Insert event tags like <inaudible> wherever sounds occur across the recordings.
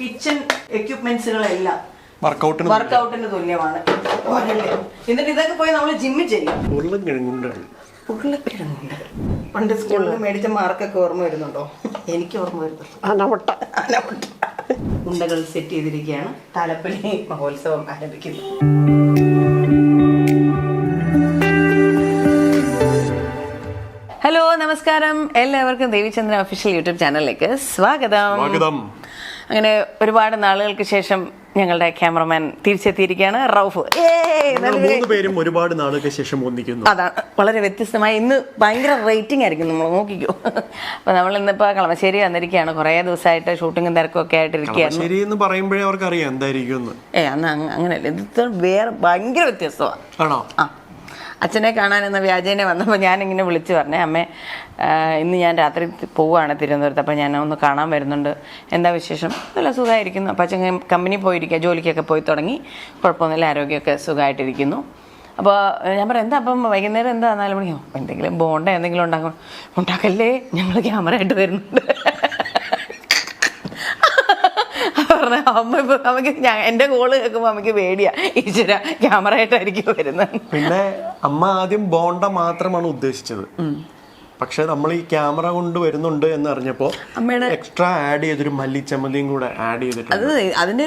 Kitchen എക്യുപ്മെന്റ്സുകളെല്ലാം വർക്കൗട്ടിന് വർക്കൗട്ടിന് തുല്യമാണ്. എന്നിട്ട് ഇതൊക്കെ പോയി നമ്മൾ ജിമ്മിൽ ചെയ്യും. ഉരുളക്കിഴങ്ങുണ്ടാണ് ഉരുളക്കിഴങ്ങുണ്ട് പണ്ട് സ്കൂളിൽ മേടിച്ച മാർക്കൊക്കെ ഓർമ്മ വരുന്നുണ്ടോ? എനിക്ക് ഓർമ്മ വരുന്നുണ്ട്. ഉണ്ടകൾ സെറ്റ് ചെയ്തിരിക്കുകയാണ്. താലപ്പൊലി മഹോത്സവം ആരംഭിക്കുന്നു. ഹലോ നമസ്കാരം. എല്ലാവർക്കും ദേവിചന്ദ്രൻ ഒഫീഷ്യൽ യൂട്യൂബ് ചാനലിലേക്ക് സ്വാഗതം. സ്വാഗതം. അങ്ങനെ ഒരുപാട് നാളുകൾക്ക് ശേഷം ഞങ്ങളുടെ ക്യാമറമാൻ തിരിച്ചെത്തിയിരിക്കുകയാണ്. റൌഫ്. പേരും ഒരുപാട് നാളുകൾക്ക് ശേഷം ഒന്നിക്കുന്നു അതാണ്. വളരെ വ്യത്യസ്തമായി ഇന്ന് ഭയങ്കര റേറ്റിംഗ് ആയിരിക്കും നമ്മൾ നോക്കിക്കോ. അപ്പൊ നമ്മൾ ഇന്നിപ്പോ കളമശ്ശേരി വന്നിരിക്കുകയാണ്. കുറെ ദിവസമായിട്ട് ഷൂട്ടിങ്ങും തിരക്കും ഒക്കെ ആയിട്ടിരിക്കുകയാണ് ശരി എന്ന് പറയുമ്പോഴേ അവർക്ക് അറിയാം എന്തായിരിക്കും ഏ അന്ന് അങ്ങ- അങ്ങനെയല്ല. ഇത് വേറെ ഭയങ്കര വ്യത്യസ്തമാണ്. ആണോ? ആ. അച്ഛനെ കാണാനെന്ന വ്യാജേനെ വന്നപ്പോൾ ഞാനിങ്ങനെ വിളിച്ചു പറഞ്ഞേ അമ്മേ ഇന്ന് ഞാൻ രാത്രി പോവുകയാണ് തിരുവനന്തപുരത്ത് അപ്പോൾ ഞാൻ ഒന്ന് കാണാൻ വരുന്നുണ്ട്. എന്താ വിശേഷം? നല്ല സുഖമായിരിക്കുന്നു അപ്പം അച്ഛൻ കമ്പനി പോയിരിക്കുക ജോലിക്കൊക്കെ പോയി തുടങ്ങി. കുഴപ്പമൊന്നുമില്ല ആരോഗ്യമൊക്കെ സുഖമായിട്ടിരിക്കുന്നു. അപ്പോൾ ഞാൻ പറയാം എന്താ അപ്പം വൈകുന്നേരം എന്താ നാല് മണിയോ? എന്തെങ്കിലും ബോണ്ട എന്തെങ്കിലും ഉണ്ടാക്കും ഉണ്ടാക്കല്ലേ? ഞങ്ങൾ ക്യാമറ ആയിട്ട് വരുന്നുണ്ട്. പറഞ്ഞ അമ്മ ഇപ്പൊ നമുക്ക് എന്റെ കോൾ കേൾക്കുമ്പോ അമ്മയ്ക്ക് പേടിയാ. ഈശ്വര ക്യാമറ ആയിട്ടായിരിക്കും വരുന്നത്? പിന്നെ അമ്മ ആദ്യം ബോണ്ട മാത്രമാണ് ഉദ്ദേശിച്ചത്. പക്ഷെ നമ്മൾ ഈ ക്യാമറ കൊണ്ട് വരുന്നുണ്ട് എന്ന് അറിഞ്ഞപ്പോ അമ്മയുടെ എക്സ്ട്രാ ആഡ് ചെയ്തൊരു മല്ലിച്ചമ്മലിയും കൂടെ ആഡ് ചെയ്തിട്ടുണ്ട്. അത്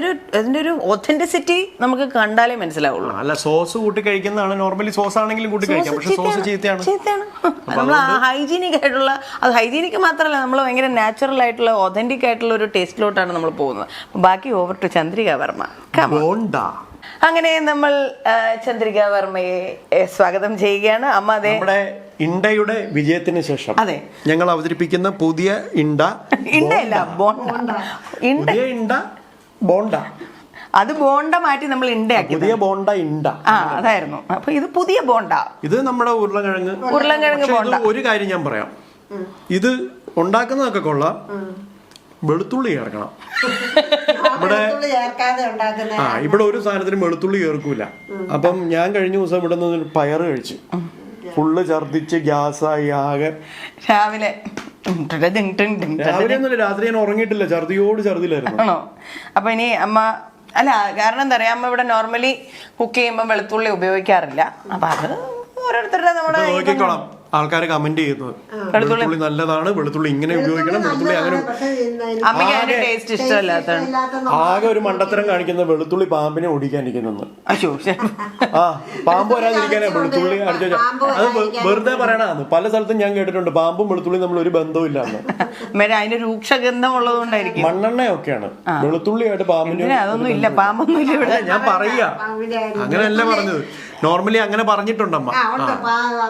ഒരു അതിന്റെ ഒരു ഒത്തന്റിസിറ്റി നമുക്ക് കണ്ടാലേ മനസ്സിലാവുള്ളൂ. അല്ല സോസ് കൂട്ടി കഴിക്കുന്നതാണ്. നോർമലി സോസ് ആണെങ്കിലും കൂട്ടി കഴിക്കാം. പക്ഷെ സോസ് ചീത്തയാണ്. ചീത്തയാണ്. നമ്മൾ ഹൈജീനിക് ആയിട്ടുള്ള അത് ഹൈജീനിക് മാത്രമല്ല നമ്മൾ ഭയങ്കര നാച്ചുറൽ ആയിട്ടുള്ള ഒതന്റിക് ആയിട്ടുള്ള ഒരു ടേസ്റ്റിലോട്ടാണ് നമ്മൾ പോകുന്നത്. ബാക്കി ഓവർ ടു ചന്ദ്രിക വർമ്മ. ബോണ്ട അങ്ങനെ നമ്മൾ ചന്ദ്രിക വർമ്മയെ സ്വാഗതം ചെയ്യുകയാണ്. അമ്മ അതെ. നമ്മുടെ ഇണ്ടയുടെ വിജയത്തിന് ശേഷം അതെ. ഞങ്ങൾ അവതരിപ്പിക്കുന്ന പുതിയ ഇണ്ട ഇണ്ടല്ല ബോണ്ട. ഇണ്ട. പുതിയ ഇണ്ട ബോണ്ട. അത് ബോണ്ട മാറ്റി നമ്മൾ ഇണ്ടയാക്കി പുതിയ ബോണ്ട ഇണ്ട. ആ അതായിരുന്നു. അപ്പൊ ഇത് പുതിയ ബോണ്ട. ഇത് നമ്മുടെ ഉരുളക്കിഴങ്ങ് ഉരുളൻകിഴങ്ങ് ബോണ്ട. ഒരു കാര്യം ഞാൻ പറയാം. ഇത് ഉണ്ടാക്കുന്നതൊക്കെ കൊള്ളാം. വെളുത്തുള്ളി ചേർക്കണം. ഇവിടെ ആ ഇവിടെ ഒരു സാധനത്തിനും വെളുത്തുള്ളി ചേർക്കൂല. അപ്പം ഞാൻ കഴിഞ്ഞ ദിവസം ഇവിടെ നിന്ന് പയർ പയറ് കഴിച്ചു. ഫുള്ള് ഛർദിച്ച് ഗ്യാസായി ആകെ. രാവിലെ രാവിലെ ഒന്നുമില്ല രാത്രി ഞാൻ ഉറങ്ങിയിട്ടില്ല ഛർദിയോട് ഛർദിലായിരുന്നു ആണോ? അപ്പൊ ഇനി അമ്മ അല്ല കാരണം എന്താ പറയാ അമ്മ ഇവിടെ നോർമലി കുക്ക് ചെയ്യുമ്പോൾ വെളുത്തുള്ളി ഉപയോഗിക്കാറില്ല. അപ്പൊ അത് ഓരോരുത്തരുടെ നമ്മുടെ ആൾക്കാർ കമന്റ് ചെയ്യുന്നത് വെളുത്തുള്ളി. നല്ലതാണ് വെളുത്തുള്ളി ഇങ്ങനെ ഉപയോഗിക്കണം വെളുത്തുള്ളി അങ്ങനെ ആകെ ഒരു മണ്ടത്തരം കാണിക്കുന്ന വെളുത്തുള്ളി പാമ്പിനെ ഓടിക്കാനിരിക്കുന്നെന്ന് അയ്യോ ആ പാമ്പ് വരാതിരിക്കാനാ വെളുത്തുള്ളി അടിച്ചു വെച്ച- അത് വെറുതെ പറയണതാണ്. പല സ്ഥലത്തും ഞാൻ കേട്ടിട്ടുണ്ട് പാമ്പും വെളുത്തുള്ളി നമ്മൾ ഒരു ബന്ധവും ഇല്ലാന്ന് അമ്മേടെ അതിന്റെ രൂക്ഷഗന്ധം ഉള്ളതുകൊണ്ടായിരിക്കും. മണ്ണെണ്ണയൊക്കെയാണ്. വെളുത്തുള്ളിയായിട്ട് പാമ്പിന് അതൊന്നും ഇല്ല പാമ്പൊന്നും ഇല്ല ഇവിടെ. ഞാൻ പറയാ. അങ്ങനെയല്ല പറഞ്ഞത്. നോർമലി അങ്ങനെ പറഞ്ഞിട്ടുണ്ടമ്മ.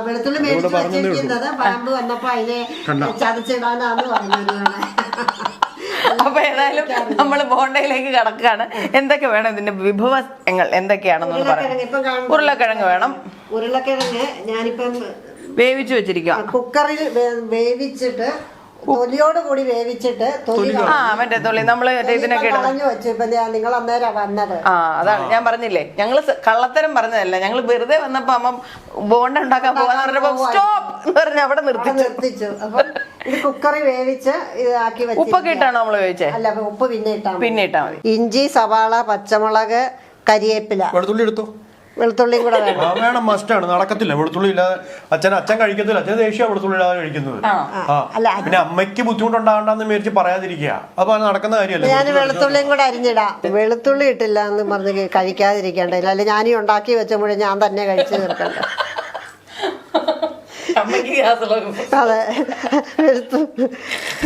വെളുത്തുള്ളി മേടിച്ച്. വെച്ചിരിക്കുന്നത് പാമ്പ് വന്നപ്പോ അതിനെ പറഞ്ഞത് അപ്പൊ ഏതായാലും നമ്മൾ ബോണ്ടയിലേക്ക് കടക്കുകയാണ്. എന്തൊക്കെ വേണം ഇതിന്റെ വിഭവങ്ങൾ ഇപ്പം പറയാം ഉരുളക്കിഴങ്ങ് വേണം. ഉരുളക്കിഴങ്ങ് ഞാനിപ്പം വേവിച്ചു വെച്ചിരിക്കുക കുക്കറിൽ വേവിച്ചിട്ട് തൊലിയോട് കൂടി വേവിച്ചിട്ട് തൊലി ആ മറ്റേ തൊള്ളി നമ്മൾ ഇതിനൊക്കെ ഇടുന്ന കളഞ്ഞു വെച്ചു. ഇപ്പൊ ദേ നിങ്ങൾ അന്നേരം വന്നത്. ആ അതാണ്. ഞാൻ പറഞ്ഞില്ലേ ഞങ്ങൾ കള്ളത്തരം പറഞ്ഞതല്ല. ഞങ്ങൾ വെറുതെ വന്നപ്പോ അമ്മ ബോണ്ട ഉണ്ടാക്കാൻ പോകാന്ന് പറഞ്ഞപ്പോ സ്റ്റോപ്പ് എന്ന് പറഞ്ഞ അവിടെ നിർത്തി നിർത്തിച്ചു. നിർത്തിച്ചു. അപ്പൊ ഇത് കുക്കറിൽ വേവിച്ച് ഇതാക്കി വെച്ചു ഉപ്പൊക്കെ ഇട്ടാണോ നമ്മൾ വേവിച്ചേ? അല്ല ഉപ്പ് പിന്നെ ഇട്ടാ മതി. പിന്നെ ഇട്ടാ മതി. ഇഞ്ചി സവാള പച്ചമുളക് കരിയേപ്പില. വെളുത്തുള്ളി എടുത്തോ? വെളുത്തുള്ളിയും കൂടെ വേണം. വേണം മസ്റ്റാണ് നടക്കത്തില്ല. വെളുത്തുള്ളി ഇല്ലാതെ അച്ഛൻ അച്ഛൻ കഴിക്കത്തില്ല. അച്ഛൻ ദേഷ്യ വെളുത്തുള്ളി ഇല്ലാതെ കഴിക്കുന്നത്. ആ. അല്ല, പിന്നെ അമ്മയ്ക്ക് ബുദ്ധിമുട്ടുണ്ടാകണ്ടെന്ന് വിചാരിച്ച് പറയാതിരിക്കുക. അപ്പൊ അത് നടക്കുന്ന ഞാൻ കാര്യമല്ല വെളുത്തുള്ളിയും കൂടെ അരിഞ്ഞിടാം. വെളുത്തുള്ളി ഇട്ടില്ല എന്ന് പറഞ്ഞ് കഴിക്കാതിരിക്കണ്ടില്ല അല്ലെ ഞാനീ ഉണ്ടാക്കി വെച്ച മുഴുവൻ ഞാൻ തന്നെ കഴിച്ചു തീർക്കണ്ട. അതെ.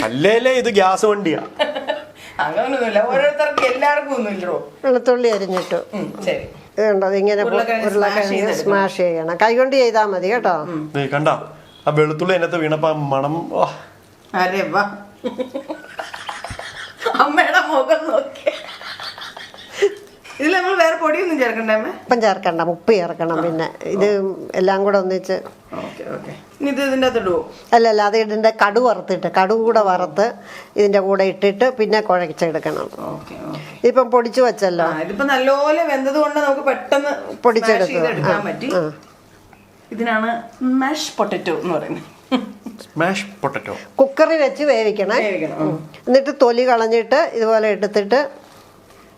അല്ലേലേ ഇത് ഗ്യാസ് വണ്ടിയാ. അങ്ങനൊന്നുമില്ല. ഓരോരുത്തർക്ക് എല്ലാവർക്കും ഒന്നുമില്ലോ വെളുത്തുള്ളി അരിഞ്ഞിട്ടു. ശരി. ഇതുണ്ടോ ഇങ്ങനെ ഉരുളക്കിഴങ്ങ്. സ്മാഷ് ചെയ്യണം. കൈകൊണ്ട് ചെയ്താൽ മതി കേട്ടോ. ദേ കണ്ട ആ വെളുത്തുള്ളി എന്നത്തെ വീണപ്പോ ആ മണം അരേ അരെ വാ. അമ്മയുടെ മുഖം നോക്കി. ഇതിൽ നമ്മൾ വേറെ പൊടിയൊന്നും ചേർക്കണ്ടേ അമ്മേ? ഉപ്പം ചേർക്കണ്ട ഉപ്പ് ചേർക്കണം പിന്നെ. ഇത് എല്ലാം കൂടെ ഒന്നിച്ച് ഓക്കെ ഓക്കെ. ഇത് ഇതിന്റെ അകത്ത് ഇടുവോ? അല്ല അല്ല അത് ഇതിന്റെ കടു വറുത്തിട്ട് കടു കൂടെ വറുത്ത് ഇതിന്റെ കൂടെ ഇട്ടിട്ട് പിന്നെ കുഴച്ചെടുക്കണം. ഓക്കെ ഇപ്പം പൊടിച്ചു വെച്ചല്ലോ. ആ ഇതിപ്പോ നല്ലപോലെ വെന്തത് കൊണ്ട് നമുക്ക് പെട്ടെന്ന് പൊടിച്ചെടുത്ത് smash ചെയ്തെടുക്കാൻ പറ്റി. ഇതിനാണ് മാഷ് പൊട്ടറ്റോ എന്ന് പറയുന്നത്. സ്മാഷ് പൊട്ടറ്റോ കുക്കറിൽ വെച്ച് വേവിക്കണേ. വേവിക്കണം, ഉം. എന്നിട്ട് തൊലി കളഞ്ഞിട്ട് ഇതുപോലെ എടുത്തിട്ട്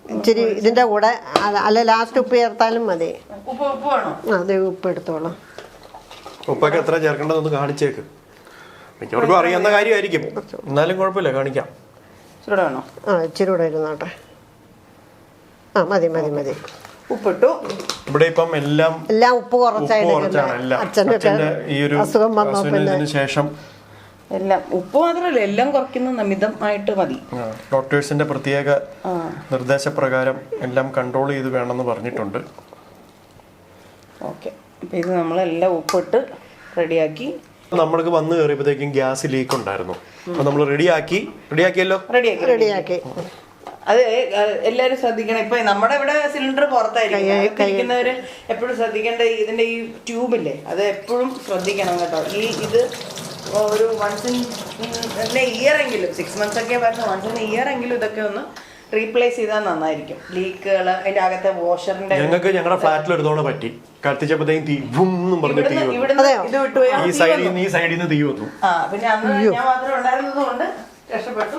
ഇച്ചിരി ഇതിന്റെ കൂടെ അല്ല- അല്ല ലാസ്റ്റ് ഉപ്പ് ചേർത്താലും മതി. ഉപ്പ് ഉപ്പ് വേണോ? ആ അതെ ഉപ്പ് എടുത്തോളാം. ഉപ്പൊക്കെ എത്ര ചേർക്കേണ്ടതൊന്ന് കാണിച്ചേക്ക്. മിക്കവർക്കും അറിയാവുന്ന കാര്യമായിരിക്കും. എന്നാലും കുഴപ്പമില്ല കാണിക്കാം. വേണോ? ആ ഇച്ചിരി കൂടെ ഇരുന്നോട്ടെ. ആ മതി മതി മതി. ഉപ്പിട്ടു. ഇവിടെ ഇപ്പം എല്ലാം എല്ലാം ഉപ്പ് കുറച്ചാണ് എല്ലാം. ഈ ഒരു അസുഖം വന്നപ്പോ പിന്നെ? ശേഷം എല്ലാം ഉപ്പ് മാത്രമല്ല എല്ലാം കുറയ്ക്കുന്ന മിതമായിട്ട് മതി. ഡോക്ടേഴ്സിന്റെ പ്രത്യേക ആ. നിർദ്ദേശപ്രകാരം എല്ലാം കൺട്രോൾ ചെയ്ത് വേണമെന്ന് പറഞ്ഞിട്ടുണ്ട്. ഓക്കെ. അപ്പം ഇത് നമ്മളെല്ലാം ഉപ്പിട്ട് റെഡിയാക്കി. നമ്മൾക്ക് വന്നു കയറിയപ്പോഴത്തേക്കും ഗ്യാസ് ലീക്ക് ഉണ്ടായിരുന്നു. അപ്പൊ നമ്മൾ റെഡിയാക്കി. റെഡിയാക്കിയല്ലോ? റെഡിയാക്കി റെഡിയാക്കി. അത് എല്ലാരും ശ്രദ്ധിക്കണം. ഇപ്പൊ നമ്മുടെ ഇവിടെ സിലിണ്ടർ പുറത്തായിരിക്കും. എപ്പോഴും ശ്രദ്ധിക്കേണ്ട ഇതിന്റെ ഈ ട്യൂബില്ലേ അത് എപ്പോഴും ശ്രദ്ധിക്കണം കേട്ടോ. ഈ ഇത് ഒരു വൺസ് ഇൻ ഇയർ എങ്കിലും സിക്സ് മന്ത്സ് ഒക്കെ പറഞ്ഞു വൺസ് ഇൻ ഇയർ എങ്കിലും ഇതൊക്കെ ഒന്ന് റീപ്ലേസ് ചെയ്താൽ നന്നായിരിക്കും. ലീക്കുകൾ അതിന്റെ അകത്തെ വാഷറിന്റെ ഞങ്ങൾക്ക് ഞങ്ങളുടെ ഫ്ലാറ്റിൽ എടുത്തോണ്ട് പറ്റി. കത്തിച്ചപ്പോഴത്തേക്കും തീ ഭും എന്നും പറഞ്ഞ് തീ വന്നു. ഈ സൈഡിൽ നിന്ന് ഈ സൈഡിൽ നിന്ന് തീ വന്നു. ആ പിന്നെ അന്ന് ഞാൻ മാത്രം ഉണ്ടായിരുന്നത് കൊണ്ട് രക്ഷപ്പെട്ടു.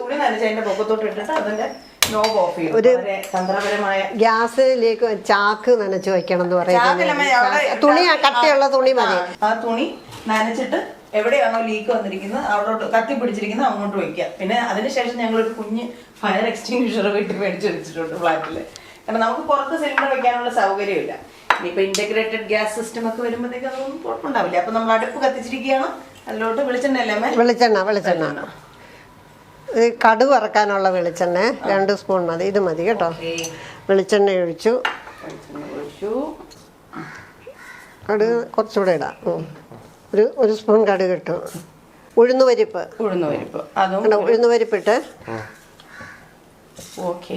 തുണി നനച്ച് അതിന്റെ പൊക്കത്തോട്ട് ഇട്ടിട്ട് അതിന്റെ നോബ് ഓഫ് ചെയ്തു. വളരെ തന്ത്രപരമായ ഗ്യാസിലേക്ക് ചാക്ക് നനച്ച് വെക്കണം എന്ന് പറയുന്നത് തുണി കട്ടിയുള്ള തുണി മതി. ആ തുണി നനച്ചിട്ട് എവിടെയാണോ ലീക്ക് വന്നിരിക്കുന്നത് അവിടോട്ട് കത്തി പിടിച്ചിരിക്കുന്നത് അങ്ങോട്ട് വയ്ക്കുക പിന്നെ അതിനുശേഷം ഞങ്ങൾ ഒരു കുഞ്ഞ് ഫയർ എക്സ്റ്റിങ്ഷർ വീട്ടിൽ മേടിച്ച് വെച്ചിട്ടുണ്ട് ഫ്ലാറ്റിൽ കാരണം നമുക്ക് പുറത്ത് സിലിണ്ടർ വെക്കാനുള്ള സൗകര്യമില്ല. ഇനിയിപ്പോൾ ഇന്റഗ്രേറ്റഡ് ഗ്യാസ് സിസ്റ്റം ഒക്കെ വരുമ്പോഴത്തേക്ക് അതൊന്നും കുഴപ്പമുണ്ടാവില്ല. അപ്പം നമ്മൾ അടുപ്പ് കത്തിച്ചിരിക്കുകയാണ്. അതിലോട്ട് വെളിച്ചെണ്ണ അല്ലേ? വെളിച്ചെണ്ണ വെളിച്ചെണ്ണ. കടുവ് ഇറക്കാനുള്ള വറക്കാനുള്ള വെളിച്ചെണ്ണ രണ്ട് സ്പൂൺ മതി. ഇത് മതി കേട്ടോ. വെളിച്ചെണ്ണ ഒഴിച്ചു. വെളിച്ചെണ്ണ ഒഴിച്ചു. കടുക് കുറച്ചുകൂടെ ഇടാം. ഒരു ഒരു സ്പൂൺ കടുക് ഇട്ടു. ഉഴുന്ന് പരിപ്പ് ഉഴുന്ന് പരിപ്പ് അതും കണ്ടോ, ഉഴുന്ന് പരിപ്പിട്ട് ഓക്കെ.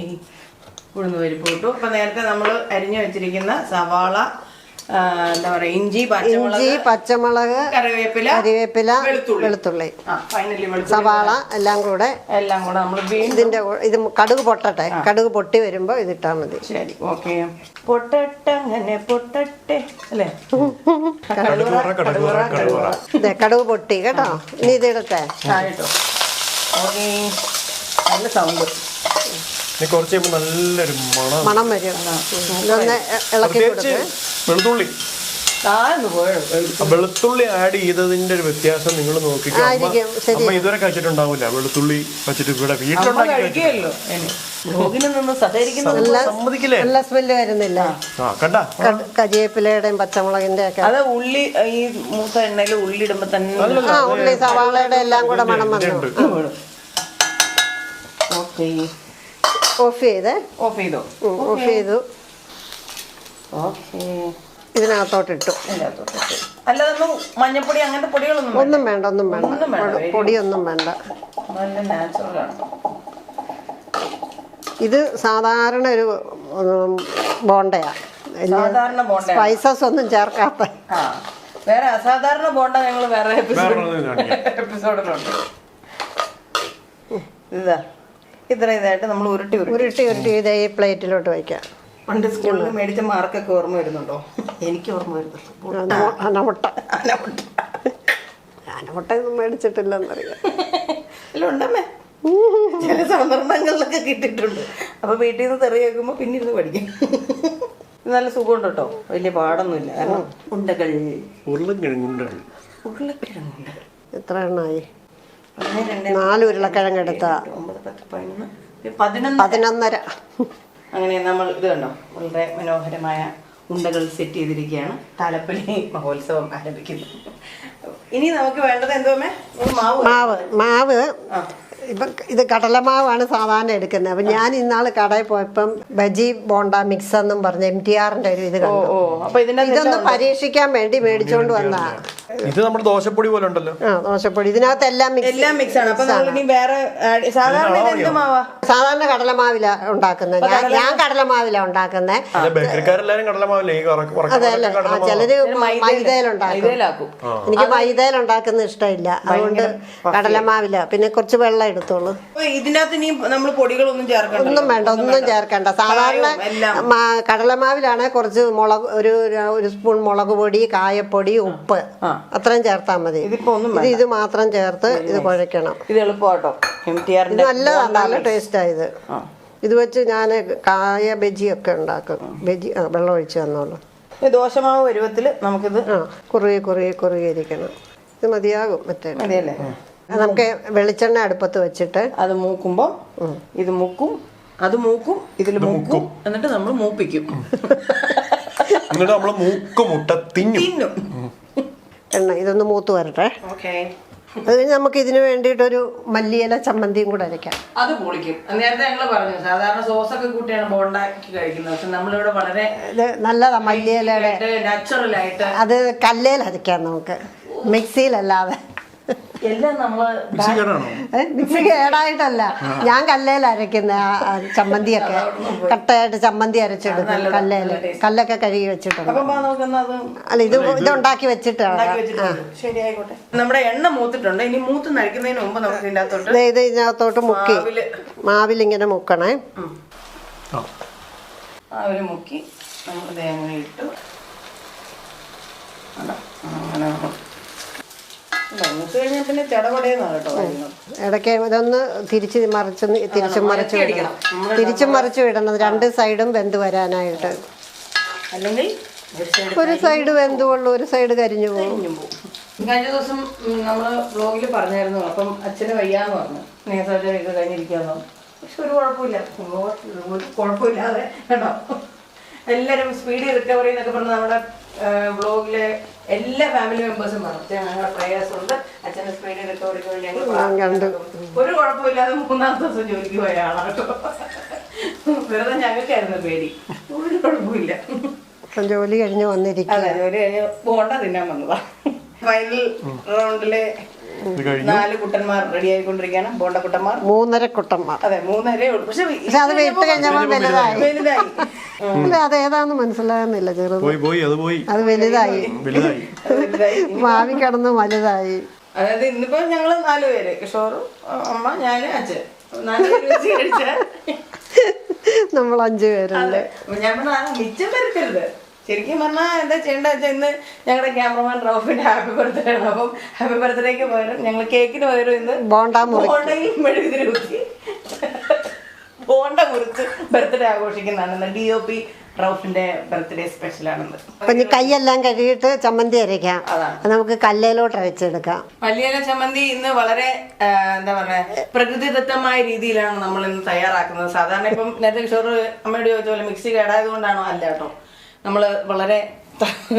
ഉഴുന്ന് പരിപ്പ് ഇട്ടു. അപ്പം നേരത്തെ നമ്മൾ അരിഞ്ഞു വെച്ചിരിക്കുന്ന സവാള എന്താ പറയാ ഇഞ്ചി പച്ചമുളക് ഇഞ്ചി പച്ചമുളക് കറിവേപ്പില കറിവേപ്പില വെളുത്തുള്ളി. ഫൈനലി സവാള എല്ലാം കൂടെ എല്ലാം കൂടെ നമ്മൾ ഇതിന്റെ ഇത് കടുക് പൊട്ടട്ടെ. കടുക് പൊട്ടി വരുമ്പോ ഇതിട്ടാ മതി. ശരി ഓക്കെ പൊട്ടട്ടെ അങ്ങനെ പൊട്ടട്ടെ അല്ലേ ഇതെ കടുക് പൊട്ടി കേട്ടോ? ഇനി ഇത് ഇടട്ടെ ആയിട്ടോ ഓക്കെ നല്ല സൗണ്ട് കുറച്ച് നല്ലൊരു മണം. മണം വരും. ഇളക്കി കൊടുക്ക്. വെളുത്തുള്ളി. വെളുത്തുള്ളി ആഡ് ചെയ്തതിന്റെ ഒരു വ്യത്യാസം നിങ്ങൾ നോക്കിക്കോ. അമ്മ ഇതുവരെ കഴിച്ചിട്ടുണ്ടാവില്ല. വെളുത്തുള്ളി വെച്ചിട്ട് ഇവിടെ അമ്മ വീട്ടിലുണ്ടാക്കി കഴിച്ചിട്ട് കഴിക്കുകയല്ലോ ബ്ലോഗിൽ നിന്ന് സഹകരിക്കുന്നത് നല്ല സമ്മതിക്കില്ലേ? നല്ല സ്മെല്ല് വരുന്നില്ല. ആ കണ്ട? കട്- കരിവേപ്പിലയുടെയും പച്ചമുളകിന്റെ ഒക്കെ. അത് ഉള്ളി ഈ മൂത്ത എണ്ണയിൽ ഉള്ളി ഇടുമ്പോ തന്നെ ആ ഉള്ളി സവാളയുടെ എല്ലാം കൂടെ മണം വന്നു. ഓഫ് ചെയ്തേ? ഓഫ് ചെയ്തോ? ഓഫ് ചെയ്തു. ഓക്കെ. ഇതിനകത്തോട്ട് ഇട്ടു അല്ലാതൊന്നും മഞ്ഞപ്പൊടി അങ്ങനത്തെ പൊടികളൊന്നും വേണ്ട. ഒന്നും വേണ്ട. ഒന്നും വേണ്ട. ഒന്നും വേണ്ട, പൊടി- very പൊടിയൊന്നും വേണ്ട. നല്ല ആണ്. ഇത് സാധാരണ ഒരു ഉം, ബോണ്ടയാ. സാധാരണ ബോണ്ട സ്പൈസസ് ഒന്നും ചേർക്കാത്ത. ആ. വേറെ അസാധാരണ ബോണ്ട ഞങ്ങൾ വേറെ കാണിക്കാം. എപ്പിസോഡിലുണ്ട് ഇതാ. ഇത്ര ഇതായിട്ട് നമ്മൾ ഉരുട്ടി ഉരുട്ടി. ഉരുട്ടി ഉരുട്ടി ഇത് ഈ പ്ലേറ്റിലോട്ട് വയ്ക്കാം. പണ്ട് സ്കൂളിൽ മേടിച്ച മാർക്കൊക്കെ ഓർമ്മ വരുന്നുണ്ടോ? എനിക്ക് ഓർമ്മ വരുന്നുണ്ട്. അനമുട്ട. അനമുട്ട. ഒന്നും മേടിച്ചിട്ടില്ലെന്നറിയാം. അല്ല ഉണ്ടമ്മേ. ചില സന്ദർഭങ്ങളിലൊക്കെ കിട്ടിയിട്ടുണ്ട്. അപ്പൊ വീട്ടിൽ നിന്ന് തെറി കേൾക്കുമ്പോ പിന്നെ ഇരുന്ന് പഠിക്കും. നല്ല സുഖമുണ്ട് കേട്ടോ. വലിയ പാടൊന്നുമില്ല. കാരണം ഉണ്ടകൾ. ഉരുളക്കിഴങ്ങുണ്ടാണ് ഉരുളക്കിഴങ്ങുണ്ട്. എത്ര എണ്ണായി? നാല് ഉരുളക്കിഴങ്ങ് എടുത്ത. ഒമ്പത് പത്ത് പതിനൊന്ന് പതിനൊന്നര. അങ്ങനെ നമ്മൾ ഇത് കണ്ടോ? വളരെ മനോഹരമായ ഉണ്ടകൾ സെറ്റ് ചെയ്തിരിക്കുകയാണ്. താലപ്പൊലി മഹോത്സവം ആരംഭിക്കുന്നു. ഇനി നമുക്ക് വേണ്ടത് എന്തോമേ മാവ്. മാവ്. മാവ്. മാവ് ഇപ്പം ഇത് കടലമാവാണ് സാധാരണ എടുക്കുന്നത്. അപ്പം ഞാൻ ഇന്നാൾ കടയിൽ പോയപ്പം ബജി ബോണ്ട മിക്സ് എന്നും പറഞ്ഞ എം ടി ആറിന്റെ ഒരു ഇത് കണ്ടു. ഇതൊന്ന് പരീക്ഷിക്കാൻ വേണ്ടി മേടിച്ചോണ്ട് വന്നാ ഇത് നമ്മുടെ ദോശപ്പൊടി പോലെ ഉണ്ടല്ലോ. ആ ദോശപ്പൊടി. ഇതിനകത്ത് എല്ലാം മിക്സ് എല്ലാം മിക്സ് ആണ്. അപ്പൊ നമ്മൾ ഇനി വേറെ സാധാരണ ഇത് എന്ത് മാവാ? സാധാരണ കടലമാവില ഉണ്ടാക്കുന്നത്. ഞാൻ ഞാൻ കടലമാവില ഉണ്ടാക്കുന്നത്. ബേക്കറിക്കാരെല്ലാരും ചിലര് മൈദയിലുണ്ടാക്കും മൈദയിലാക്കും. എനിക്ക് മൈദയിലുണ്ടാക്കുന്ന ഇഷ്ടമില്ല. അതുകൊണ്ട് കടലമാവില. പിന്നെ കുറച്ച് വെള്ളം എടുത്തോളൂ. ഇതിനകത്ത് ഇനി നമ്മൾ പൊടികളൊന്നും ചേർക്കണ്ട. ഒന്നും വേണ്ട ഒന്നും ചേർക്കണ്ട. സാധാരണ കടലമാവിലാണെ കുറച്ച് മുളക് ഒരു ഒരു സ്പൂൺ മുളക് പൊടി കായപ്പൊടി ഉപ്പ്. അത്രയും ചേർത്താൽ മതി. ഇത് ഇത് മാത്രം ചേർത്ത് ഇത് കുഴയ്ക്കണം. ഇത് എളുപ്പമാട്ടോ. ഇത് നല്ലതാണ് നല്ല ടേസ്റ്റ് ആയത് ഇത്. വെച്ച് ഞാൻ കായ ബജിയൊക്കെ ഉണ്ടാക്കും. ബജി ആ വെള്ളം ഒഴിച്ച് തന്നോളൂ. ദോശമാവ് പരുവത്തിൽ നമുക്കിത് ആ കുറുകെ കുറുകെ കുറുകെ കുറുകിയിരിക്കണം ഇത് മതിയാകും മറ്റേ. മതിയല്ലേ? നമുക്ക് വെളിച്ചെണ്ണ അടുപ്പത്ത് വെച്ചിട്ട് അത് മൂക്കുമ്പോൾ ഇത് മൂക്കും അത് മൂക്കും ഇതിൽ മൂക്കും എന്നിട്ട് നമ്മൾ മൂപ്പിക്കും. എന്നിട്ട് നമ്മൾ മൂക്ക് മുട്ട തിന്നും. തിന്നും. എണ്ണ ഇതൊന്ന് മൂത്ത് വരട്ടെ. ഓക്കേ. അത് കഴിഞ്ഞ് നമുക്ക് ഇതിന് വേണ്ടിയിട്ടൊരു മല്ലിയില ചമ്മന്തിയും കൂടെ അരയ്ക്കാം. അത് പൊളിക്കും. നേരത്തെ ഞങ്ങൾ പറഞ്ഞു സാധാരണ സോസ് ഒക്കെ കൂട്ടിയാണ് ബോണ്ടാക്കി കഴിക്കുന്നത്. പക്ഷെ നമ്മളിവിടെ വളരെ നല്ലതാ മല്ലിയിലയുടെ നാച്ചുറൽ ആയിട്ട് അത് കല്ലേൽ അരയ്ക്കാം നമുക്ക്. മിക്സിയിലല്ലാതെ. എല്ലാം നമ്മൾ മിക്സി കേടായിട്ടല്ല. ഞാൻ കല്ലേൽ അരയ്ക്കുന്ന ആ ചമ്മന്തിയൊക്കെ. കട്ടയായിട്ട് ചമ്മന്തി അരച്ചെടുക്കും കല്ലേൽ. കല്ലൊക്കെ കഴുകി വെച്ചിട്ടുണ്ട്. അല്ല ഇത് ഇത് ഉണ്ടാക്കി വെച്ചിട്ടാണ് നമ്മുടെ എണ്ണ മൂത്തിട്ടുണ്ട്. ഇനി മൂത്ത് നഴിക്കുന്നതിന് മുമ്പ് നമുക്ക് ദേ ഇത് ഇതിനകത്തോട്ട് മുക്കി. മാവിൽ ഇങ്ങനെ മുക്കണേ. അവർ മുക്കി. നമ്മൾ തേങ്ങ ഇട്ടു. അങ്ങനെ മൂത്ത് കഴിഞ്ഞാൽ പിന്നെ ചടപടയെന്നാണ് കേട്ടോ കാര്യങ്ങൾ. ഇടയ്ക്ക് ഇതൊന്ന് തിരിച്ച് മറിച്ച് തിരിച്ചും മറിച്ച് തിരിച്ചും മറിച്ച് വിടണം രണ്ട് സൈഡും വെന്ത് വരാനായിട്ട്. അല്ലെങ്കിൽ ഒരു സൈഡ് വെന്തുള്ളൂ ഒരു സൈഡ് കരിഞ്ഞു പോകും. കരിഞ്ഞും പോകും. കഴിഞ്ഞ ദിവസം നമ്മൾ ബ്ലോഗിൽ പറഞ്ഞായിരുന്നു. അപ്പം അച്ഛന് വയ്യാന്ന് പറഞ്ഞു. നേതാജ് ഇത് കഴിഞ്ഞിരിക്കാന്ന് പക്ഷെ ഒരു കുഴപ്പമില്ല. ഒരു കുഴപ്പമില്ലാതെ കേട്ടോ. എല്ലാവരും സ്പീഡ് റിക്കവറി എന്നൊക്കെ പറഞ്ഞ് നമ്മുടെ ബ്ലോഗിലെ എല്ലാ ഫാമിലി മെമ്പേഴ്സും പറഞ്ഞു "അച്ഛൻ ഞങ്ങളുടെ പ്രേയേഴ്സ് ഉണ്ട്. അച്ഛന്റെ സ്പീഡ് റിക്കവറിക്ക് വേണ്ടി ഞങ്ങൾ കണ്ടു. പ്രാർത്ഥിക്കുന്നു." ഒരു കുഴപ്പമില്ലാതെ മൂന്നാമത്തെ ദിവസം ജോലിക്ക് പോയ ആളാണ് കേട്ടോ. വെറുതെ ഞങ്ങൾക്കായിരുന്നു പേടി. ഒരു കുഴപ്പമില്ല. ഇപ്പം ജോലി കഴിഞ്ഞ് വന്നിരിക്കും അതെ ജോലി കഴിഞ്ഞ് പോണ്ട തിന്നാൻ വന്നതാ. ഫൈനൽ റൗണ്ടിലെ നാല് കുട്ടന്മാർ റെഡി ആയിക്കൊണ്ടിരിക്കുകയാണ്. ബോണ്ട കുട്ടന്മാർ. മൂന്നര കുട്ടന്മാർ. അതെ മൂന്നരേ ഉള്ളൂ. പക്ഷെ അത് വലുതായി. അത് ഏതാന്ന് മനസ്സിലാകുന്നില്ല ചെറുത്. പോയി പോയി അത് പോയി. അത് വലുതായി. വലുതായി. മാവി കടന്ന് വലുതായി. അതായത് ഇന്നിപ്പോ ഞങ്ങൾ നാല് പേര് കിഷോറും അമ്മ ഞാൻ അച്ഛൻ. നമ്മൾ അഞ്ചു പേരുണ്ട് ഞാൻ പറഞ്ഞ മിച്ചം വരുത്തരുത് ശരിക്കും പറഞ്ഞാൽ എന്താ ചെയ്യേണ്ട വെച്ചാൽ ഇന്ന് ഞങ്ങളുടെ ക്യാമറമാൻ റോഫിന്റെ ഹാപ്പി ബർത്ത്ഡേ ആണ്. അപ്പം ഹാപ്പി ബർത്ത്ഡേക്ക് പകരം ഞങ്ങൾ കേക്കിന് പകരം ഇന്ന് ബോണ്ട മുറി ബോണ്ടയും മെഴുകുതിരി കുത്തി. ബോണ്ട മുറിച്ച് ബർത്ത്ഡേ ആഘോഷിക്കുന്നതാണ് ഇന്ന് ഡി ഒ പി റൗഫിന്റെ ബർത്ത്ഡേ സ്പെഷ്യൽ ആണെന്ന്. അപ്പൊ ഇനി കൈയെല്ലാം കഴുകിയിട്ട് ചമ്മന്തി അരയ്ക്കാം. നമുക്ക് കല്ലേലോട്ട് അരച്ചെടുക്കാം. പല്ലിയല ചമ്മന്തി ഇന്ന് വളരെ എന്താ പറയാ പ്രകൃതിദത്തമായ രീതിയിലാണ് നമ്മൾ ഇന്ന് തയ്യാറാക്കുന്നത്. സാധാരണ ഇപ്പം നേരത്തെ കിഷോർ അമ്മയോട് ചോദിച്ച പോലെ മിക്സി കേടായത് കൊണ്ടാണോ അല്ല കേട്ടോ. നമ്മൾ വളരെ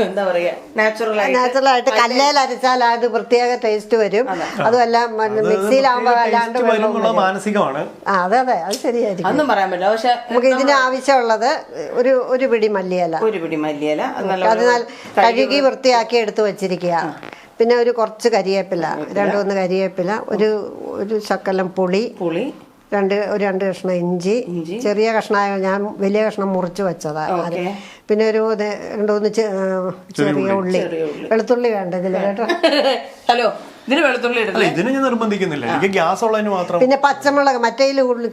എന്താ പറയാ? നാച്ചുറൽ ആയിട്ട്. നാച്ചുറൽ ആയിട്ട് കല്ലേൽ അരച്ചാൽ അത് പ്രത്യേക ടേസ്റ്റ് വരും. അതുമല്ല മിക്സിയിലാകുമ്പോൾ അല്ലാണ്ട് ടേസ്റ്റ് വരുന്നുള്ള മാനസികമാണ്. അതെ അതെ അത് ശരിയായിരിക്കും. ഒന്നും പറയാൻ പറ്റില്ല. പക്ഷെ നമുക്ക് ഇതിന് ആവശ്യമുള്ളത് ഒരു ഒരു പിടി മല്ലിയില. ഒരു പിടി മല്ലിയില. അത് നല്ല കഴുകി വൃത്തിയാക്കി എടുത്തു വെച്ചിരിക്കുക. പിന്നെ ഒരു കുറച്ച് കരിയേപ്പില രണ്ട് മൂന്ന് കരിയേപ്പില ഒരു ഒരു ശക്കലം പുളി പുളി. രണ്ട് ഒരു രണ്ട് കഷ്ണം ഇഞ്ചി. ചെറിയ കഷ്ണമായ ഞാൻ വലിയ കഷ്ണം മുറിച്ച് വെച്ചതാ. അത്. പിന്നെ ഒരു രണ്ടുമൂന്ന് ചെറിയ ഉള്ളി. വെളുത്തുള്ളി വേണ്ട ഇതിൽ കേട്ടോ. <laughs> ഹലോ ഇതിന് വെളുത്തുള്ളി ഇടല്ലേ ഇതിന് ഞാൻ നിർബന്ധിക്കുന്നില്ല. എനിക്ക് ഗ്യാസ് ഉള്ളതിന് മാത്രം. പിന്നെ പച്ചമുളക് മറ്റേ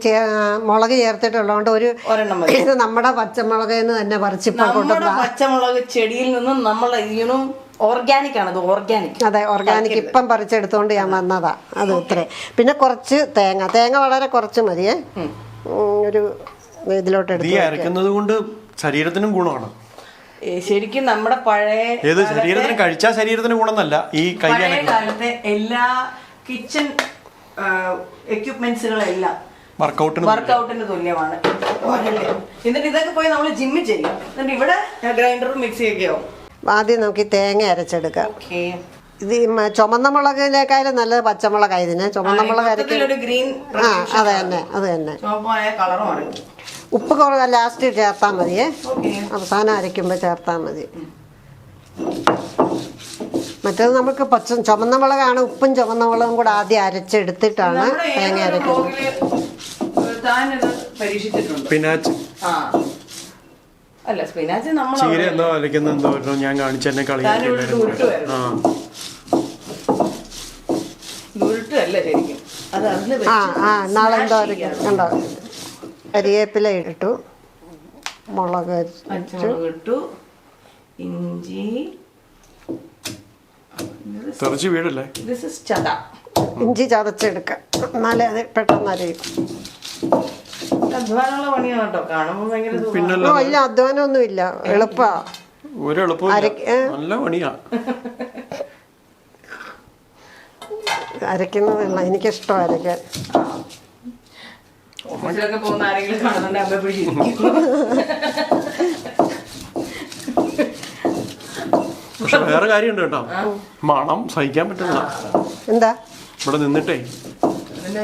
ചേ- മുളക് ചേർത്തിട്ടുള്ളതുകൊണ്ട് ഒരു ഒരെണ്ണം മതി. ഇത് നമ്മുടെ പച്ചമുളക് എന്ന് തന്നെ പറിച്ചിപ്പോ നമ്മുടെ പച്ചമുളക് ചെടിയിൽ നിന്നും നമ്മൾ ഈനും ഓർഗാനിക് ആണ് അത് ഓർഗാനിക് അതെ ഓർഗാനിക് ഇപ്പം പറിച്ചെടുത്തോണ്ട് ഞാൻ വന്നതാ. അത് ഇത്രേ. പിന്നെ കുറച്ച് തേങ്ങ. തേങ്ങ വളരെ കുറച്ച് മതിയേ ഒരു ഇതിലോട്ട് എടുത്ത് അരക്കുന്നത് കൊണ്ട് ശരീരത്തിനും ഗുണമാണ്. ശരിക്കും നമ്മുടെ പഴയ ഏത് ശരീരത്തിന് കഴിച്ചാൽ ശരീരത്തിന് ഗുണമെന്നല്ല ഈ പഴയ കാലത്തെ എല്ലാ കിച്ചൺ എക്യുപ്മെന്റ്സുകളെല്ലാം വർക്കൗട്ടിന് വർക്കൗട്ടിന് തുല്യമാണ്. എന്നിട്ട് ഇതൊക്കെ പോയി നമ്മൾ ജിമ്മിൽ ചെയ്യും എന്നിട്ട് ഇവിടെ ഗ്രൈൻഡറും മിക്സിയൊക്കെ ആവും ആദ്യം നമുക്ക് ഈ തേങ്ങ അരച്ചെടുക്കാം. ഓക്കെ. ഇത് ചുമന്ന മുളകിനേക്കാളും നല്ലത് പച്ചമുളകാണ് ഇതിന് ചുമന്ന മുളക് ഒരു ഗ്രീൻ ആ അത് തന്നെ അത് തന്നെ. ചുവപ്പായ കളറും ആണ് ഉപ്പ് കുറവ് ലാസ്റ്റ് ചേർത്താൽ മതിയേ. ഓക്കെ. അവസാനം അരയ്ക്കുമ്പോൾ ചേർത്താൽ മതി. മറ്റേത് നമുക്ക് പച്ച ചുമന്ന മുളകാണ് ഉപ്പും ചുമന്ന മുളകും കൂടെ ആദ്യം അരച്ചെടുത്തിട്ടാണ് തേങ്ങ അരയ്ക്കുന്നത് ബ്ലോഗിൽ അല്ല സ്പിനാച്ച് നമ്മൾ ചീര എന്തോ അരയ്ക്കുന്ന എന്തോ ഒരു ഞാൻ കാണിച്ചെന്നെ. ആ. ഉരുട്ടല്ല ശരിക്കും. അത് അതിൽ ആ ആ നാളെ എന്തോ അരയ്ക്കും കണ്ടോ? കരിവേപ്പില ഇട്ടു. മുളക് അരച്ചു. ഇട്ടു. ഇഞ്ചി. തെറിച്ച് വീടല്ലേ ദിസ് ഇസ് ചത. ഇഞ്ചി ചതച്ചെടുക്കാം. എന്നാലേ അത് പെട്ടെന്ന് അരയും. അധ്വാനമുള്ള പണിയാണ് കേട്ടോ. കാണുമ്പോൾ ഭയങ്കര സുഖം. പിന്നല്ല ഓ ഇല്ല അധ്വാനമൊന്നും ഇല്ല എളുപ്പാ. ഒരു എളുപ്പമില്ല അരക്ക്- ഏ? നല്ല പണിയാ. അരയ്ക്കുന്നതല്ല എനിക്കിഷ്ടം അരയ്ക്കാൻ. ഓഫീസിലൊക്കെ പോകുന്ന ആരെങ്കിലും കാണുന്നുണ്ട് അമ്മ പിടിച്ചിരിക്കും പക്ഷെ വേറെ കാര്യമുണ്ട് കേട്ടോ. മണം സഹിക്കാൻ പറ്റുന്നില്ല. എന്താ? ഇവിടെ നിന്നിട്ടേ. അതിന്റെ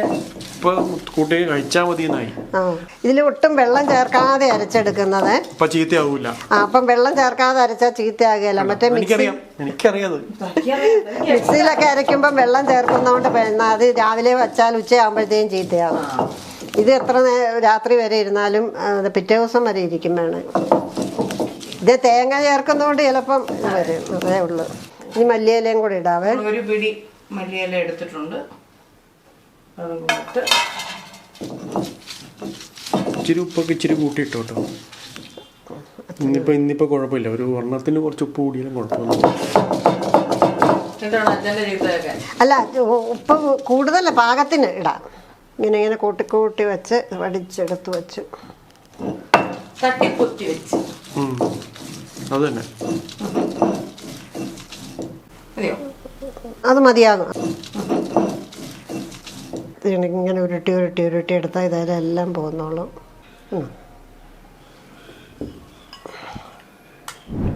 ഇപ്പൊ കൂട്ടി കഴിച്ചാ മതി എന്നായി ആ. ഇതിൽ ഒട്ടും വെള്ളം ചേർക്കാതെ അരച്ചെടുക്കുന്നത്. ഇപ്പൊ ചീത്തയാവൂല. ആ അപ്പം വെള്ളം ചേർക്കാതെ അരച്ചാൽ ചീത്തയാകുകയില്ല. മറ്റേ മിക്സി എനിക്കറിയാം എനിക്കറിയാത്. മിക്സിയിലൊക്കെ അരയ്ക്കുമ്പം വെള്ളം ചേർക്കുന്നതുകൊണ്ട് പിന്നെ അത് രാവിലെ വച്ചാൽ ഉച്ചയാകുമ്പോഴത്തേക്കും ചീത്തയാകും ഇത് എത്ര നേ- രാത്രി വരെ ഇരുന്നാലും ആ, അത് പിറ്റേ ദിവസം വരെ ഇരിക്കും വേണം. ഇത് തേങ്ങ ചേർക്കുന്നതുകൊണ്ട് ചിലപ്പം ഇത് വരും. അതേ ഉള്ളൂ. ഇനി മല്ലിയിലയും കൂടി ഇടാവേ. ഒരു പിടി മല്ലിയില എടുത്തിട്ടുണ്ട്. അതും ഇച്ചിരി ഉപ്പൊക്കെ ഇച്ചിരി കൂട്ടിയിട്ടോ കേട്ടോ ഇന്നിപ്പോ ഇന്നിപ്പോ കുഴപ്പമില്ല. ഒരു വർണത്തിന് കുറച്ച് ഉപ്പ് കൂടിയാലും കുഴപ്പമില്ല. അല്ല ഉപ്പ് കൂടുതൽ പാകത്തിന് ഇടാം. ഇങ്ങനെ ഇങ്ങനെ കൂട്ടി കൂട്ടി വെച്ച് വടിച്ചെടുത്ത് വെച്ച്. തട്ടിപ്പൊത്തി വെച്ച്. അത് തന്നെ. അത് മതിയാകും ഇങ്ങനെ ഉരുട്ടി ഉരുട്ടി ഉരുട്ടി എടുത്താൽ ഇതിലെല്ലാം എല്ലാം ഉം.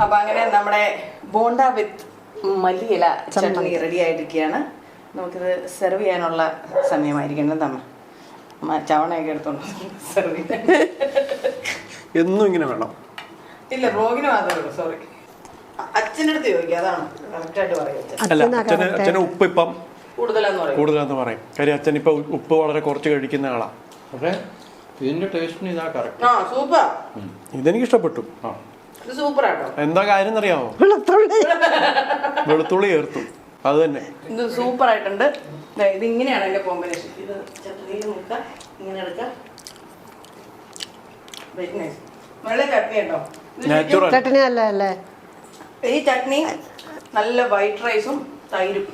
അപ്പൊ അങ്ങനെ നമ്മുടെ ബോണ്ട വിത്ത് മല്ലിയില ചട്നി റെഡി ആയിരിക്കുകയാണ് നമുക്കിത് സെർവ് ചെയ്യാനുള്ള സമയമായിരിക്കണം തമ്മ. ചവണയൊക്കെ എടുത്തോണ്ട് സെർവ് ചെയ്യാൻ എന്നും ഇങ്ങനെ വേണം. ഇല്ല ബ്ലോഗിന് മാത്രമേ ഉള്ളൂ സോറി അച്ഛനടുത്ത് അടുത്ത് ചോദിക്കുക അതാണ് കറക്റ്റായിട്ട് ആയിട്ട് അല്ല അച്ഛനാ അച്ഛന് ഉപ്പ് ഇപ്പം കൂടുതലെന്ന് പറയും. കാര്യം അച്ഛൻ ഇപ്പൊ ഉപ്പ് വളരെ കുറച്ച് കഴിക്കുന്ന ആളാ. പക്ഷേ ഇതിന്റെ ടേസ്റ്റിന് ഇതാ കറക്റ്റ് ആ സൂപ്പർ ഇതെനിക്ക് ഇഷ്ടപ്പെട്ടു എന്താ കാര്യം അറിയാമോ വെളുത്തുള്ളി. വെളുത്തുള്ളി ചേർത്തു അത് തന്നെ. ഇത് സൂപ്പർ ആയിട്ടുണ്ട്. ദേ, ഇത് ഇങ്ങനെയാണ് അതിന്റെ കോമ്പിനേഷൻ ഇത് ഇങ്ങനെ എടുക്കാം വെരി നൈസ് നല്ല ചട്നി കേട്ടോ ഇത് ശരിക്കും നാച്ചുറൽ ചട്ടണി അല്ല അല്ലേ ഈ ചട്നി നല്ല വൈറ്റ് റൈസും തൈരും.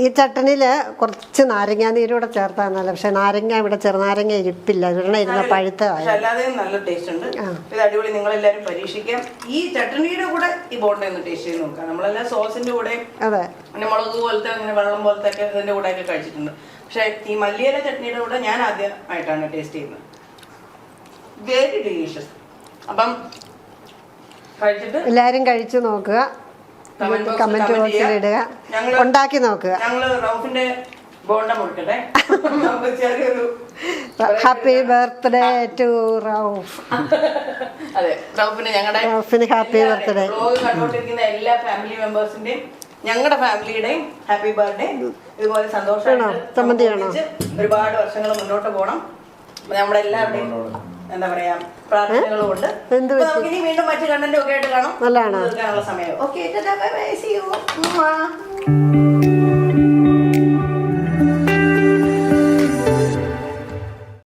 ഈ ചട്ടണിയിൽ കുറച്ച് നാരങ്ങാ നീരൂടെ ചേർത്താൽ നല്ല പക്ഷെ നാരങ്ങ ഇവിടെ ചെറുനാരങ്ങ ഇരിപ്പില്ല. ഇവിടെ ഇരുന്ന പഴുത്ത പക്ഷെ അല്ലാതെ നല്ല ടേസ്റ്റ് ഉണ്ട്. ഇത് അടിപൊളി. നിങ്ങൾ എല്ലാവരും പരീക്ഷിക്കാം. ഈ ചട്ടണിയുടെ കൂടെ ഈ ബോണ്ട ഒന്ന് ടേസ്റ്റ് ചെയ്ത് നോക്കാം. നമ്മളെല്ലാം സോസിന്റെ കൂടെ അതെ. പിന്നെ മുളക് പോലത്തെ അങ്ങനെ വെള്ളം പോലത്തെ ഒക്കെ ഇതിന്റെ കൂടെ ഒക്കെ കഴിച്ചിട്ടുണ്ട്. പക്ഷെ ഈ മല്ലിയില ചട്ടണിയുടെ കൂടെ ഞാൻ ആദ്യമായിട്ടാണ് ടേസ്റ്റ് ചെയ്യുന്നത്. വെരി ഡിലീഷ്യസ് അപ്പം കഴിച്ചിട്ട് എല്ലാവരും കഴിച്ചു നോക്കുക. കമന്റ് comment ബോക്സിൽ ഇടുക. ഉണ്ടാക്കി നോക്കുക. ഞങ്ങൾ റൗഫിന്റെ bonda മുറിക്കട്ടെ. Happy birthday to Rauf. അതെ റൗഫിന് ഞങ്ങളുടെ റൌഫിന് ഹാപ്പി ബർത്ത്ഡേ. കണ്ടുകൊണ്ടിരിക്കുന്ന എല്ലാ ഫാമിലി മെമ്പേഴ്സിന്റെയും ഞങ്ങളുടെ ഫാമിലിയുടെയും ഹാപ്പി ബർത്ത്ഡേ. ഇതുപോലെ സന്തോഷമാണ് ഒരുപാട് വർഷങ്ങൾ മുന്നോട്ട് പോകണം. നമ്മളെല്ലാവരുടെയും നമ്മുടെ എല്ലാവരുടെയും എന്താ പറയാ പ്രാർത്ഥനകളും ഉണ്ട് നമുക്ക് ഇനി വീണ്ടും മറ്റു കണ്ടന്റും ഒക്കെ ആയിട്ട് കാണാം. നല്ലതാണ്? തീർക്കാനുള്ള സമയം. ഓക്കെ